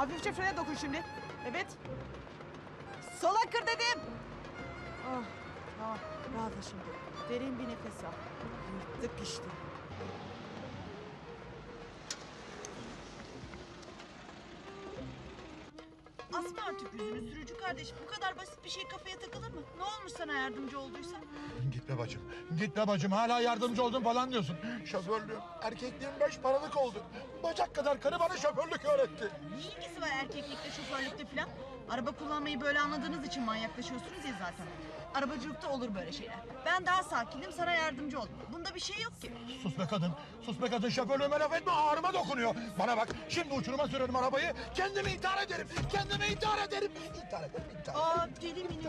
Hafifçe frene dokun şimdi. Evet. Sola kır dedim. Oh, tamam. Rahatla şimdi. Derin bir nefes al. Yırttık işte. Asma artık yüzünü sürücü kardeş. Bu kadar basit bir şey kafaya takılır mı? Ne olmuş sana yardımcı olduysa? Gitme bacım. Gitme bacım. Hala yardımcı oldun falan diyorsun. Şoförlüğüm, erkekliğim beş paralık oldu. Bacak kadar karı bana şoförlük öğretti. Ne ilgisi var erkeklikle şoförlükte falan? Araba kullanmayı böyle anladığınız için manyaklaşıyorsunuz ya zaten. Arabacılıkta olur böyle şeyler. Ben daha sakinim sana yardımcı oldum. Bunda bir şey yok ki. Sus be kadın. Sus be kadın. Şoförlüğüme laf etme. Ağrıma dokunuyor. Bana bak. Şimdi uçuruma sürerim arabayı. Kendimi intihar ederim. Kendimi intihar ederim. İntihar ederim. intihar ederim. Aa deli mini.